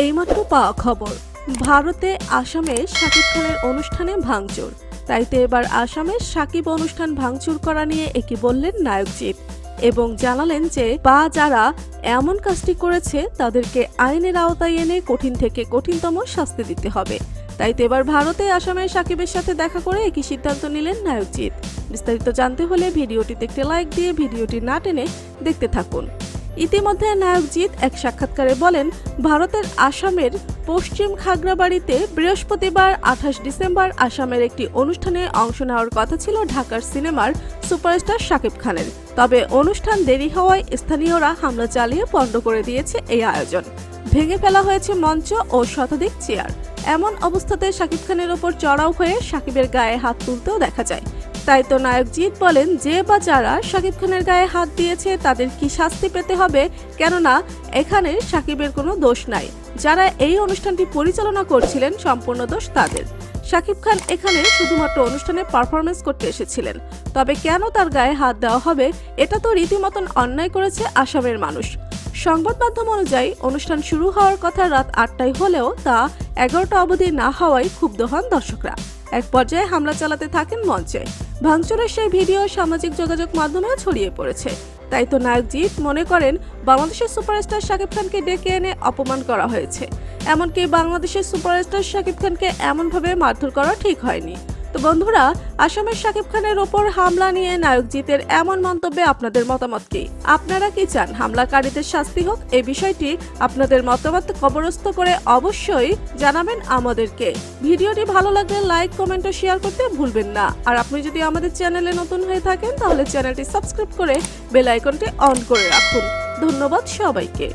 এইমাত্র পাওয়া খবর। ভারতে আসামে শাকিব খানের অনুষ্ঠানে ভাঙচুর। তাই তো এবার আসামে সাকিব অনুষ্ঠান ভাঙচুর করা নিয়ে একে বললেন নায়কজিৎ এবং জানালেন যে, বা যারা এমন কাজটি করেছে, তাদেরকে আইনের আওতায় এনে কঠিন থেকে কঠিনতম শাস্তি দিতে হবে। তাই তো এবার ভারতে আসামের সাকিবের সাথে দেখা করে একই সিদ্ধান্ত নিলেন নায়কজিৎ বিস্তারিত জানতে হলে ভিডিওটিতে একটি লাইক দিয়ে ভিডিওটি না টেনে দেখতে থাকুন। ইতিমধ্যে নায়কজিৎ এক সাক্ষাৎকারে বলেন, ভারতের আসামের পশ্চিম খাগড়াবাড়িতে বৃহস্পতিবার আঠাশ ডিসেম্বর আসামের একটি অনুষ্ঠানে অংশ নেওয়ার কথা ছিল ঢাকার সিনেমার সুপারস্টার শাকিব খানের। তবে অনুষ্ঠান দেরি হওয়ায় স্থানীয়রা হামলা চালিয়ে পণ্ড করে দিয়েছে এই আয়োজন। ভেঙে ফেলা হয়েছে মঞ্চ ও শতাধিক চেয়ার। এমন অবস্থাতে শাকিব খানের ওপর চড়াও হয়ে শাকিবের গায়ে হাত তুলতেও দেখা যায়। তাই তো নায়ক জিৎ বলেন, যে বা যারা শাকিব খানের গায়ে হাত দিয়েছে, তাদের কি শাস্তি পেতে হবে? কেননা, এখানে শাকিবের কোনো দোষ নাই। যারা এই অনুষ্ঠানটি পরিচালনা করছিলেন, সম্পূর্ণ দোষ তাদের। শাকিব খান এখানে শুধুমাত্র অনুষ্ঠানে পারফরমেন্স করতে এসেছিলেন। তবে কেন তার গায়ে হাত দেওয়া হবে, এটা তো রীতিমতন অন্যায় করেছে আসামের মানুষ। সংবাদ মাধ্যম অনুযায়ী, অনুষ্ঠান শুরু হওয়ার কথা রাত আটটায় হলেও তা এগারোটা অবধি না হওয়ায় ক্ষুব্ধ হন দর্শকরা। এক পর্যায়ে হামলা চালাতে থাকেন মঞ্চে। ভাঙচুরের সেই ভিডিও সামাজিক যোগাযোগ মাধ্যমেও ছড়িয়ে পড়েছে। তাই তো নায়ক জিৎ মনে করেন, বাংলাদেশের সুপারস্টার শাকিব খানকে ডেকে এনে অপমান করা হয়েছে। এমনকি বাংলাদেশের সুপারস্টার শাকিব খানকে এমনভাবে মারধর করা ঠিক হয়নি। তো বন্ধুরা, আসামের শাকিব খানের ওপর হামলা নিয়ে নায়ক জিতের এমন মন্তব্যে আপনাদের মতামত কি? আপনারা কি চান হামলাকারীদের শাস্তি হোক? এই বিষয়টি আপনাদের মতামত কবরস্থ করে অবশ্যই জানাবেন আমাদেরকে। ভিডিওটি ভালো লাগলে লাইক, কমেন্ট ও শেয়ার করতে ভুলবেন না। আর আপনি যদি আমাদের চ্যানেলে নতুন হয়ে থাকেন, তাহলে চ্যানেলটি সাবস্ক্রাইব করে বেল আইকনটি অন করে রাখুন। ধন্যবাদ সবাইকে।